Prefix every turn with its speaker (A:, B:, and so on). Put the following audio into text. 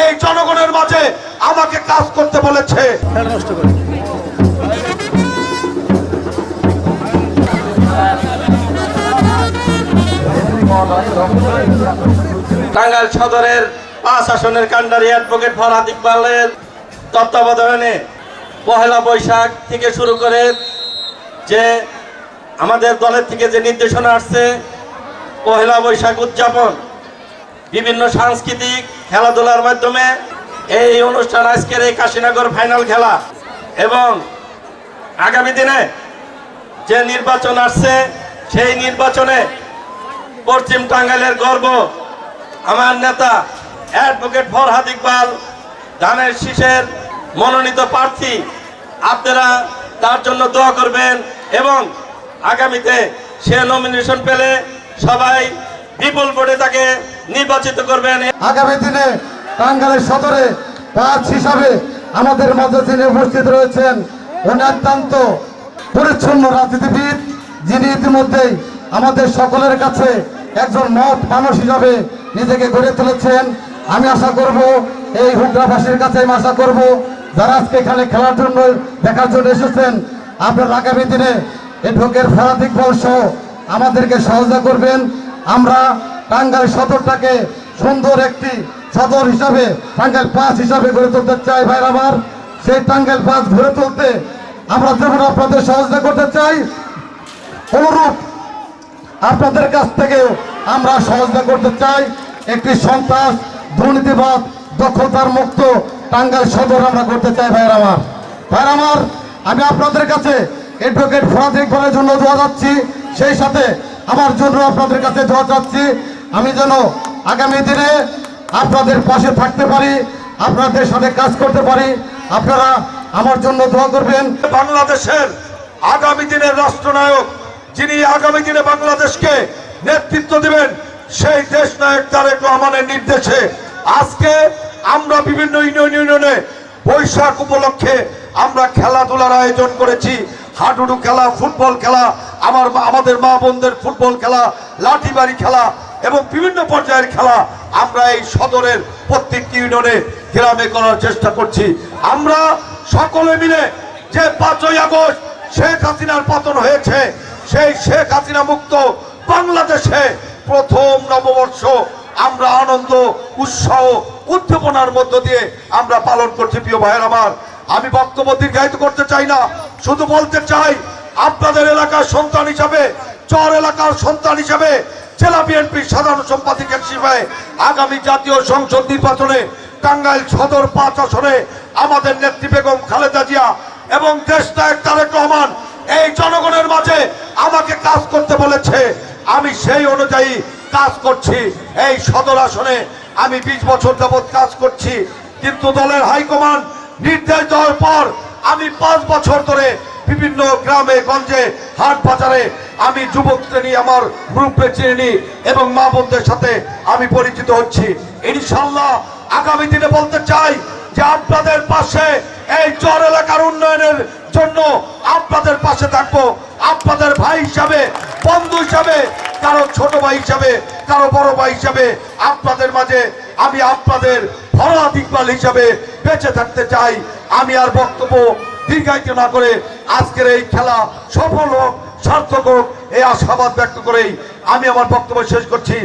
A: এই জনগণের মাঝে আমাকে কাজ করতে বলেছে।
B: টাঙ্গাইল সদরের পাঁচ আসনের কান্ডারি অ্যাডভোকেট ফরহাদ ইকবালের তত্ত্বাবধানে পহেলা বৈশাখ থেকে শুরু করে যে আমাদের দলের থেকে যে নির্দেশনা আসছে, পহেলা বৈশাখ উদযাপন বিভিন্ন সাংস্কৃতিক খেলাধুলার মাধ্যমে এই অনুষ্ঠান আজকের এই কাশীনগর ফাইনাল খেলা। এবং আগামী দিনে যে নির্বাচন আসছে, সেই নির্বাচনে পশ্চিম টাঙ্গাইলের গর্ব আমার নেতা অ্যাডভোকেট ফরহাদ ইকবাল, ধানের শীষের মনোনীত প্রার্থী, আপনারা তার জন্য দোয়া করবেন এবং আগামীতে সে নমিনেশন পেলে সবাই বিপুল ভোটে তাকে নির্বাচিত করবেন।
C: আগামী দিনে টাঙ্গাইলের সদরে পাঁচ হিসাবে আমাদের মাঝে যিনি উপস্থিত রয়েছেন, উনি অত্যন্ত পরিচ্ছন্ন রাজনীতিবিদ, যিনি ইতিমধ্যেই আমাদের সকলের কাছে একজন মত মানুষ হিসাবে নিজেকে গড়ে তুলেছেন। আমি আশা করব, এই হুগরাবাসীর কাছে আমি আশা করব, যারা আজকে এখানে খেলার জন্য, দেখার জন্য এসেছেন, আপনার আগামী দিনে এই ঢোকের ফরাদিক বর্ষ আমাদেরকে সহযোগিতা করবেন। আমরা টাঙ্গাইল সদরটাকে সুন্দর একটি সদর হিসাবে, টাঙ্গাইল পাঁচ হিসাবে গড়ে তুলতে চাই ভাই আমার। সেই টাঙ্গাইল পাঁচ গড়ে তুলতে আমরা যেমন আপনাদের সহযোগিতা করতে চাই, অনুরূপ আপনাদের কাছ থেকেও আমরা সহযোগিতা করতে চাই। একটি সন্ত্রাস, দুর্নীতিবাদ, দক্ষতার মুক্ত টাঙ্গাইল সদর আমরা করতে চাই ভাইয়ের আমার। ভাইয়ের আমার, আমি আপনাদের কাছে এডভোকেট ফরাদ ইকবালের জন্য দোয়া যাচ্ছি। সেই সাথে আমার জন্য আপনাদের কাছে দোয়া চাচ্ছি। আমি যেন আগামী দিনে আপনাদের পাশে থাকতে পারি, আপনাদের সাথে কাজ করতে পারি। আপনারা আমার জন্য দোয়া করবেন।
A: বাংলাদেশের আগামী দিনের রাষ্ট্রনায়ক, যিনি আগামী দিনে বাংলাদেশকে নেতৃত্ব দিবেন, সেই দেশ নায়ক তারেক রহমানের নির্দেশে আজকে আমরা বিভিন্ন ইউনিয়ন ইউনিয়নে বৈশাখ উপলক্ষে আমরা খেলাধুলার আয়োজন করেছি। হাডুডু খেলা, ফুটবল খেলা, আমার আমাদের মা বোনদের ফুটবল খেলা, লাঠিবাড়ি খেলা এবং বিভিন্ন পর্যায়ের খেলা আমরা এই সদরের প্রত্যেকটি ইউনিয়নে গ্রামে করার চেষ্টা করছি। আমরা সকলে মিলে যে পাঁচই আগস্ট শেখ হাসিনার পতন হয়েছে, সেই শেখ হাসিনা মুক্ত বাংলাদেশে প্রথম নববর্ষ আমরা আনন্দ, উৎসাহ উদ্দীপনার মধ্য দিয়ে আমরা পালন করছি, প্রিয় ভাইয়ের আমার। আমি বক্তব্য দীর্ঘায়িত করতে চাই না, শুধু বলতে চাই, আপনাদের এলাকার সন্তান হিসাবে, চর এলাকার সন্তান হিসাবে, জেলা বিএনপির সাধারণ সম্পাদক হিসেবে আগামী জাতীয় সংসদ নির্বাচনে টাঙ্গাইল সদর পাঁচ আসনে আমাদের নেত্রী বেগম খালেদা জিয়া এবং দেশ নায়ক তারেক রহমান এই জনগণের মাঝে আমাকে কাজ করতে বলেছে। আমি সেই অনুযায়ী কাজ করছি এই সদর আসনে। আমি বিশ বছর যাবৎ কাজ করছি, কিন্তু দলের হাইকমান্ড নির্দেশ দেওয়ার পর আমি পাঁচ বছর ধরে বিভিন্ন গ্রামে, গঞ্জে, হাট বাজারে আমি যুবক শ্রেণি আমার গ্রুপে চিনে নিই এবং মা বোনদের সাথে আমি পরিচিত হচ্ছি। ইনশাল্লাহ আগামী দিনে বলতে চাই যে আপনাদের পাশে এই চর এলাকার উন্নয়নের জন্য আপনাদের পাশে থাকব। আপনাদের ভাই হিসাবে, বন্ধু হিসাবে কারও ছোট ভাই হিসাবে, কারও বড় ভাই হিসাবে, আপনাদের মাঝে আমি আপনাদের ফরাদ ইকবাল হিসাবে বেঁচে থাকতে চাই। আমি আর বক্তব্য দীর্ঘায়িত না করে আজকের এই খেলা সফল হোক, সার্থক হোক, এই আশাবাদ ব্যক্ত করেই আমি আমার বক্তব্য শেষ করছি।